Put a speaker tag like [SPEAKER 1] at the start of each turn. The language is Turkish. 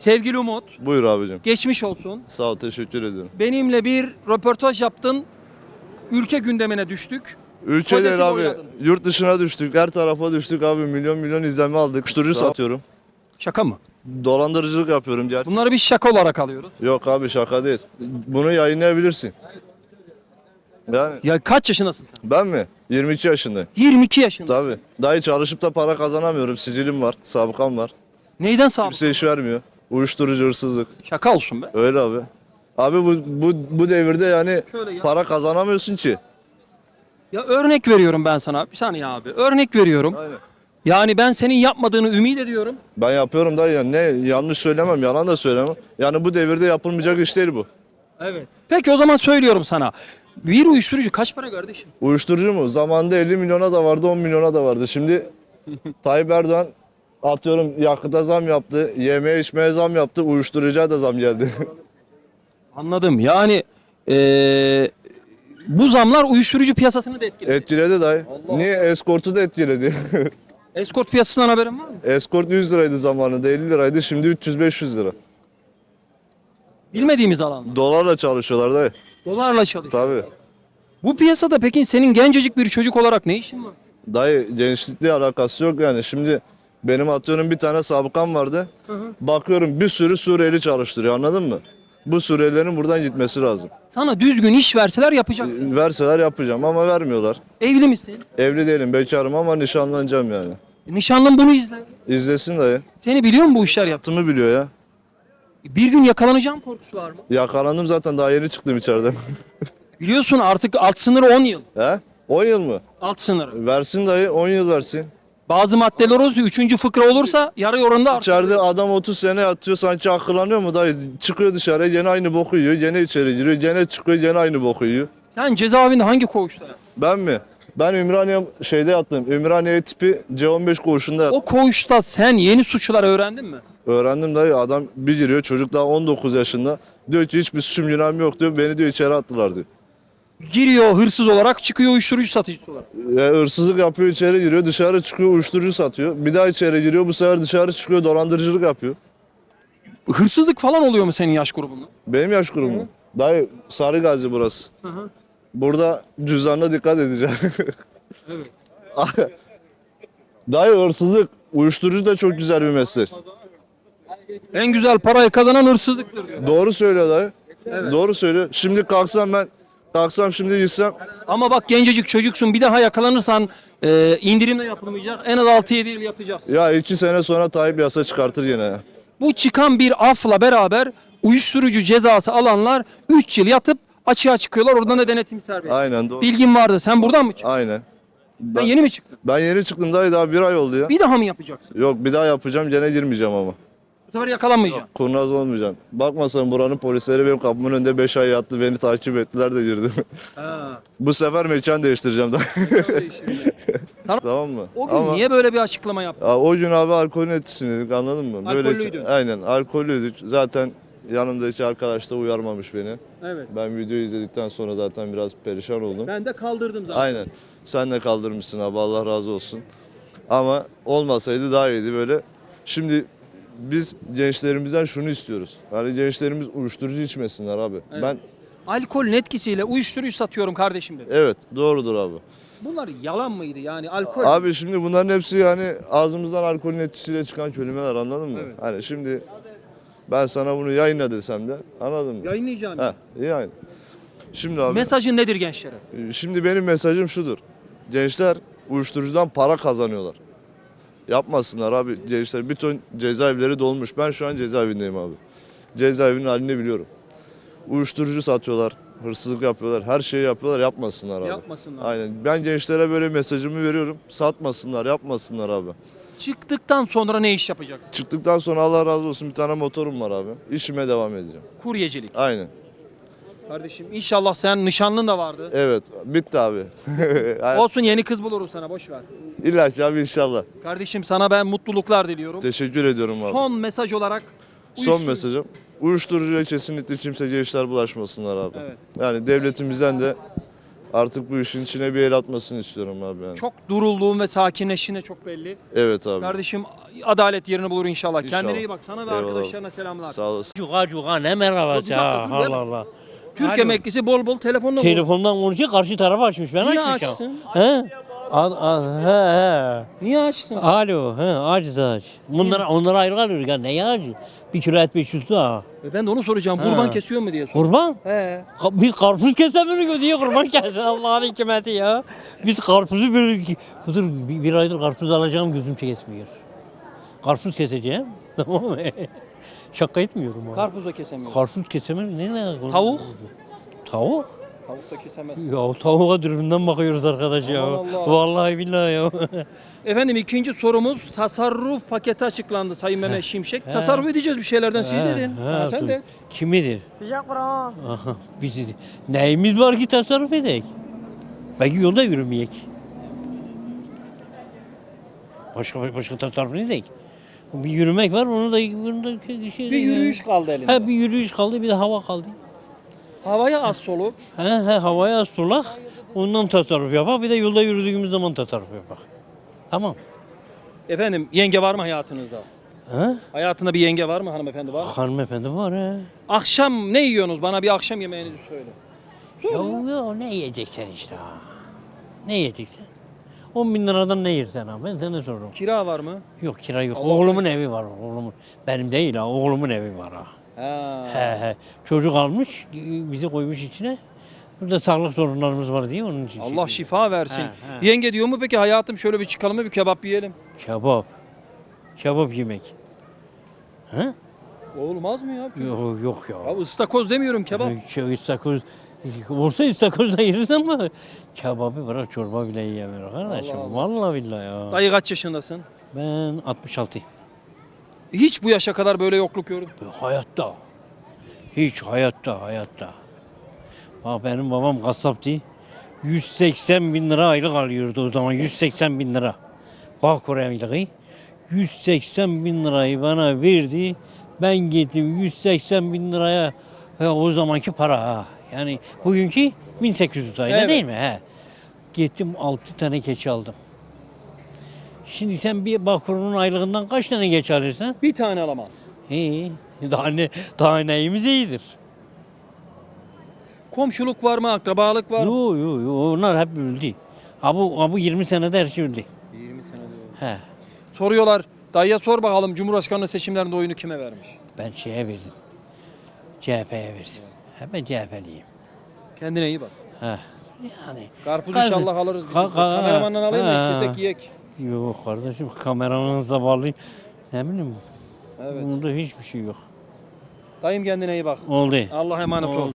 [SPEAKER 1] Sevgili Umut,
[SPEAKER 2] Buyur abicim.
[SPEAKER 1] geçmiş olsun.
[SPEAKER 2] Sağ ol teşekkür ediyorum.
[SPEAKER 1] Benimle bir röportaj yaptın. Ülke gündemine düştük.
[SPEAKER 2] Ülke
[SPEAKER 1] Kodesi
[SPEAKER 2] abi.
[SPEAKER 1] boyladın.
[SPEAKER 2] Yurt dışına düştük. Her tarafa düştük abi. Milyon milyon izlenme aldık. Uyuşturucu satıyorum.
[SPEAKER 1] Şaka mı?
[SPEAKER 2] Dolandırıcılık yapıyorum. Diğer...
[SPEAKER 1] Bunları biz şaka olarak alıyoruz.
[SPEAKER 2] Yok abi şaka değil. Bunu yayınlayabilirsin. Yani
[SPEAKER 1] Ya kaç yaşındasın sen?
[SPEAKER 2] ben mi? 22 yaşındayım.
[SPEAKER 1] 22 yaşında.
[SPEAKER 2] Tabii. Dahi çalışıp da para kazanamıyorum. Sicilim var. Sabıkam var.
[SPEAKER 1] Neyden sağlık?
[SPEAKER 2] Kimse iş vermiyor. Uyuşturucu hırsızlık.
[SPEAKER 1] Şaka olsun be.
[SPEAKER 2] Öyle abi. Abi bu, bu, bu devirde yani
[SPEAKER 1] Şöyle gel.
[SPEAKER 2] para kazanamıyorsun ki.
[SPEAKER 1] Ya örnek veriyorum ben sana. Bir saniye abi. Örnek veriyorum.
[SPEAKER 2] Aynen.
[SPEAKER 1] Yani ben senin yapmadığını ümit ediyorum.
[SPEAKER 2] Ben yapıyorum da ya ne yanlış söylemem, yalan da söylemem. Yani bu devirde yapılmayacak iş değil bu.
[SPEAKER 1] Evet. Peki o zaman söylüyorum sana. Bir uyuşturucu kaç para kardeşim?
[SPEAKER 2] Uyuşturucu mu? Zamanında 50 milyona da vardı, 10 milyona da vardı. Şimdi Tayyip Erdoğan atıyorum yakıta zam yaptı, yemeğe içmeye zam yaptı, uyuşturucuya da zam geldi.
[SPEAKER 1] Anladım. Yani eee, bu zamlar uyuşturucu piyasasını da etkiledi.
[SPEAKER 2] etkiledi dayı.
[SPEAKER 1] Allah.
[SPEAKER 2] Niye? Eskortu da etkiledi.
[SPEAKER 1] Eskort piyasasından haberin var mı?
[SPEAKER 2] Eskort 100 liraydı zamanında, 50 liraydı. Şimdi 300-500 lira.
[SPEAKER 1] Bilmediğimiz alanlar.
[SPEAKER 2] Dolarla çalışıyorlar dayı.
[SPEAKER 1] Dolarla çalışıyor.
[SPEAKER 2] Tabii.
[SPEAKER 1] Bu piyasada peki senin gencecik bir çocuk olarak ne işin var?
[SPEAKER 2] Dayı gençlikle alakası yok yani. Şimdi benim atıyorum bir tane sabıkam vardı. Bakıyorum bir sürü Suriyeli çalıştırıyor anladın mı? Bu Suriyelilerin buradan gitmesi lazım.
[SPEAKER 1] Sana düzgün iş verseler yapacaksın.
[SPEAKER 2] Verseler yapacağım ama vermiyorlar.
[SPEAKER 1] Evli misin?
[SPEAKER 2] Evli değilim bekarım ama nişanlanacağım yani.
[SPEAKER 1] E, Nişanlın bunu izler.
[SPEAKER 2] İzlesin dayı.
[SPEAKER 1] Seni biliyor mu bu işler yap?
[SPEAKER 2] Hayatımı biliyor ya.
[SPEAKER 1] Bir gün yakalanacağım korkusu var mı?
[SPEAKER 2] Yakalandım zaten daha yeni çıktım içeriden.
[SPEAKER 1] Biliyorsun artık alt sınırı 10 yıl.
[SPEAKER 2] He? 10 yıl mı?
[SPEAKER 1] Alt sınırı.
[SPEAKER 2] Versin dayı 10 yıl versin.
[SPEAKER 1] Bazı maddeler olursa 3. fıkra olursa yarı oranında artır.
[SPEAKER 2] İçeride adam 30 sene yatıyor sanki akıllanıyor mu dayı? Çıkıyor dışarı gene aynı boku yiyor. Gene içeri giriyor. Gene çıkıyor gene aynı boku yiyor.
[SPEAKER 1] Sen cezaevinde hangi koğuşta?
[SPEAKER 2] Ben mi? Ben Ümraniye şeyde yattım. Ümraniye tipi C15 koğuşunda yattım.
[SPEAKER 1] O koğuşta sen yeni suçlar öğrendin mi?
[SPEAKER 2] Öğrendim dayı adam bir giriyor çocuk daha 19 yaşında. Diyor ki hiçbir suçum günahım yok diyor. Beni diyor içeri attılar diyor.
[SPEAKER 1] Giriyor hırsız olarak çıkıyor uyuşturucu satıcısı olarak.
[SPEAKER 2] Ya hırsızlık yapıyor içeri giriyor dışarı çıkıyor uyuşturucu satıyor. Bir daha içeri giriyor bu sefer dışarı çıkıyor dolandırıcılık yapıyor.
[SPEAKER 1] Hırsızlık falan oluyor mu senin yaş grubunda?
[SPEAKER 2] Benim yaş grubum. Dayı Sarı Gazi burası.
[SPEAKER 1] Hı hı.
[SPEAKER 2] Burada cüzdanına dikkat edeceğim.
[SPEAKER 1] Evet.
[SPEAKER 2] Dayı hırsızlık, uyuşturucu da çok güzel bir meslek.
[SPEAKER 1] En güzel parayı kazanan hırsızlıktır.
[SPEAKER 2] Doğru söylüyor dayı. Doğru söylüyor. Şimdi kalksam ben, kalksam şimdi gitsem
[SPEAKER 1] Ama bak gencecik çocuksun bir daha yakalanırsan e, indirim de yapılmayacak. En az 6-7 yıl yatacaksın.
[SPEAKER 2] ya iki sene sonra Tayyip yasa çıkartır yine.
[SPEAKER 1] Bu çıkan bir afla beraber uyuşturucu cezası alanlar 3 yıl yatıp açığa çıkıyorlar. Oradan da denetim serbest.
[SPEAKER 2] Aynen doğru.
[SPEAKER 1] Bilgin vardı. Sen buradan mı çıktın?
[SPEAKER 2] Aynen.
[SPEAKER 1] Ben yeni mi çıktın?
[SPEAKER 2] Ben yeni çıktım dayı daha bir ay oldu ya.
[SPEAKER 1] Bir daha mı yapacaksın?
[SPEAKER 2] Yok bir daha yapacağım gene girmeyeceğim ama.
[SPEAKER 1] Bu sefer yakalanmayacaksın.
[SPEAKER 2] Kurnaz olmayacağım. Bakma sen buranın polisleri benim kapımın önünde 5 ay yattı beni takip ettiler de girdim.
[SPEAKER 1] Ha.
[SPEAKER 2] Bu sefer mekan değiştireceğim daha. tamam mı?
[SPEAKER 1] O gün
[SPEAKER 2] Ama
[SPEAKER 1] niye böyle bir açıklama yaptın?
[SPEAKER 2] ya, o gün abi alkolün etkisindeydik anladın mı?
[SPEAKER 1] Alkollüydün.
[SPEAKER 2] aynen alkollüydük. Zaten yanımdaki arkadaş da uyarmamış beni.
[SPEAKER 1] Evet.
[SPEAKER 2] Ben videoyu izledikten sonra zaten biraz perişan oldum.
[SPEAKER 1] Ben de kaldırdım zaten.
[SPEAKER 2] Aynen. Sen de kaldırmışsın abi Allah razı olsun. Ama olmasaydı daha iyiydi böyle. Şimdi biz gençlerimizden şunu istiyoruz. Yani gençlerimiz uyuşturucu içmesinler abi.
[SPEAKER 1] Evet.
[SPEAKER 2] Ben
[SPEAKER 1] Alkolün etkisiyle uyuşturucu satıyorum kardeşim dedi.
[SPEAKER 2] evet doğrudur abi.
[SPEAKER 1] Bunlar yalan mıydı yani alkol?
[SPEAKER 2] Abi şimdi bunların hepsi yani ağzımızdan alkolün etkisiyle çıkan kelimeler anladın mı?
[SPEAKER 1] Evet.
[SPEAKER 2] Hani şimdi ben sana bunu yayınla desem de anladın mı?
[SPEAKER 1] Yayınlayacağım.
[SPEAKER 2] Ha, iyi aynı. Şimdi abi
[SPEAKER 1] Mesajın nedir gençlere?
[SPEAKER 2] Şimdi benim mesajım şudur. Gençler uyuşturucudan para kazanıyorlar. Yapmasınlar abi gençler. Bir ton cezaevleri dolmuş. Ben şu an cezaevindeyim abi. Cezaevinin halini biliyorum. Uyuşturucu satıyorlar, hırsızlık yapıyorlar, her şeyi yapıyorlar. Yapmasınlar abi.
[SPEAKER 1] Yapmasınlar.
[SPEAKER 2] Aynen. Ben gençlere böyle mesajımı veriyorum. Satmasınlar, yapmasınlar abi.
[SPEAKER 1] Çıktıktan sonra ne iş yapacaksın?
[SPEAKER 2] Çıktıktan sonra Allah razı olsun bir tane motorum var abi. İşime devam edeceğim.
[SPEAKER 1] Kuryecilik.
[SPEAKER 2] Aynen.
[SPEAKER 1] Kardeşim inşallah sen nişanlın da vardı.
[SPEAKER 2] Evet, bitti abi.
[SPEAKER 1] Olsun yeni kız buluruz sana boş ver.
[SPEAKER 2] İlla ki abi inşallah.
[SPEAKER 1] Kardeşim sana ben mutluluklar diliyorum.
[SPEAKER 2] Teşekkür ediyorum abi.
[SPEAKER 1] Son mesaj olarak
[SPEAKER 2] Son
[SPEAKER 1] uyuşturucu-
[SPEAKER 2] mesajım. Uyuşturucuya kesinlikle kimse gençler bulaşmasınlar abi.
[SPEAKER 1] Evet.
[SPEAKER 2] Yani devletimizden de artık bu işin içine bir el atmasını istiyorum abi yani.
[SPEAKER 1] Çok durulduğun ve sakinleştiğin de çok belli.
[SPEAKER 2] Evet abi.
[SPEAKER 1] Kardeşim adalet yerini bulur inşallah.
[SPEAKER 2] İnşallah.
[SPEAKER 1] Kendine iyi bak. Sana ve
[SPEAKER 2] Eyvallah.
[SPEAKER 1] arkadaşlarına selamlar.
[SPEAKER 2] Sağ olasın.
[SPEAKER 3] Cuga cuga ne merhabası
[SPEAKER 1] Dur, bir dakika, dur,
[SPEAKER 3] Allah
[SPEAKER 1] deme.
[SPEAKER 3] Allah.
[SPEAKER 1] Türk
[SPEAKER 3] Alo.
[SPEAKER 1] emeklisi bol bol telefonla.
[SPEAKER 3] Telefondan konuşuyor karşı taraf açmış. Ben
[SPEAKER 1] Niye
[SPEAKER 3] açmışım.
[SPEAKER 1] açsın?
[SPEAKER 3] He? Al, al, he he.
[SPEAKER 1] Niye açtın?
[SPEAKER 3] Alo, he, aciz aç. Bunlara, onlara ayrı kalıyor. Ya neye acı? Bir kilo et 500 lira.
[SPEAKER 1] E Ben de onu soracağım. Kurban kesiyor mu diye sor.
[SPEAKER 3] Kurban?
[SPEAKER 1] He.
[SPEAKER 3] Ka- Bir karpuz kesemiyor diye kurban kesin Allah'ın hikmeti ya. Biz karpuzu bir, budur, bir, bir aydır karpuz alacağım gözüm kesmiyor. Karpuz keseceğim. Tamam mı? Şaka etmiyorum abi.
[SPEAKER 1] Karpuz da kesemiyor.
[SPEAKER 3] Karpuz kesemiyorum. Ne ne?
[SPEAKER 1] Tavuk?
[SPEAKER 3] Tavuk?
[SPEAKER 1] Tavuk da kesemez.
[SPEAKER 3] Ya tavuğa dürümden bakıyoruz arkadaş ya.
[SPEAKER 1] Aman Allah.
[SPEAKER 3] Vallahi billahi ya.
[SPEAKER 1] Efendim ikinci sorumuz tasarruf paketi açıklandı Sayın Mehmet Şimşek. Tasarruf edeceğiz bir şeylerden siz dedin. Ha, sen
[SPEAKER 3] dur.
[SPEAKER 1] de.
[SPEAKER 3] Kimidir? Aha, bizi. Neyimiz var ki tasarruf edek? Belki yolda yürümeyek. Başka başka tasarruf ne edek? Bir yürümek var, onu da bunu da şey
[SPEAKER 1] Bir yürüyüş kaldı elinde.
[SPEAKER 3] Ha bir yürüyüş kaldı, bir de hava kaldı.
[SPEAKER 1] Havaya az solup
[SPEAKER 3] He he havaya sulak, ondan tasarruf yapak. Bir de yolda yürüdüğümüz zaman tasarruf yapak. Tamam.
[SPEAKER 1] Efendim yenge var mı hayatınızda?
[SPEAKER 3] Ha?
[SPEAKER 1] Hayatında bir yenge var mı hanımefendi var mı?
[SPEAKER 3] Hanımefendi var he.
[SPEAKER 1] Akşam ne yiyorsunuz? Bana bir akşam yemeğinizi söyle.
[SPEAKER 3] Ya, ya ne yiyeceksin işte ha? Ne yiyeceksin? 10 bin liradan ne yersen ha? Ben sana soruyorum.
[SPEAKER 1] Kira var mı?
[SPEAKER 3] Yok kira yok.
[SPEAKER 1] Allah
[SPEAKER 3] oğlumun evi var. Oğlumun. Benim değil ha. Oğlumun evi var ha.
[SPEAKER 1] Ha.
[SPEAKER 3] He he. Çocuk almış, bizi koymuş içine. Burada sağlık sorunlarımız var diye onun için.
[SPEAKER 1] Allah
[SPEAKER 3] çekiyor.
[SPEAKER 1] şifa versin.
[SPEAKER 3] He, he.
[SPEAKER 1] Yenge diyor mu peki hayatım şöyle bir çıkalım mı bir kebap yiyelim?
[SPEAKER 3] Kebap. Kebap yemek. Ha?
[SPEAKER 1] Olmaz mı ya?
[SPEAKER 3] Yok yok ya.
[SPEAKER 1] Ya ıstakoz demiyorum kebap.
[SPEAKER 3] Şey, istakoz, olsa istakoz da yeriz ama kebabı bırak çorba bile yiyemiyor kardeşim.
[SPEAKER 1] Allah
[SPEAKER 3] Vallahi billahi ya.
[SPEAKER 1] Dayı kaç yaşındasın?
[SPEAKER 3] Ben 66.
[SPEAKER 1] Hiç bu yaşa kadar böyle yokluk gördüm.
[SPEAKER 3] Hayatta. Hiç hayatta hayatta. Bak benim babam kasaptı. 180 bin lira aylık alıyordu o zaman 180 bin lira. Bak aylığı. 180 bin lirayı bana verdi. Ben gittim 180 bin liraya ya o zamanki para ha. Yani bugünkü 1800 lirayla
[SPEAKER 1] Evet.
[SPEAKER 3] değil mi? He. Gittim 6 tane keçi aldım. Şimdi sen bir Bakur'un aylığından kaç tane geç alırsan?
[SPEAKER 1] Bir tane alamam.
[SPEAKER 3] İyi. Daha ne, daha neyimiz iyidir.
[SPEAKER 1] Komşuluk var mı? Akrabalık var mı?
[SPEAKER 3] Yo yo yo onlar hep öldü. Ha bu, ha bu 20 senede her şey öldü.
[SPEAKER 1] 20 sene diyor.
[SPEAKER 3] He.
[SPEAKER 1] Soruyorlar. Dayıya sor bakalım Cumhurbaşkanlığı seçimlerinde oyunu kime vermiş?
[SPEAKER 3] Ben şeye verdim. CHP'ye verdim. He ben CHP'liyim.
[SPEAKER 1] Kendine iyi bak.
[SPEAKER 3] He. Yani.
[SPEAKER 1] Karpuz
[SPEAKER 3] Kazı-
[SPEAKER 1] inşallah alırız.
[SPEAKER 3] Ka- ka-
[SPEAKER 1] Kameramandan alayım mı? Kesek yiyek.
[SPEAKER 3] Yok kardeşim kameramanınıza bağlayayım. Ne bileyim.
[SPEAKER 1] Evet.
[SPEAKER 3] Bunda hiçbir şey yok.
[SPEAKER 1] Dayım kendine iyi bak.
[SPEAKER 3] Oldu.
[SPEAKER 1] Allah emanet ol.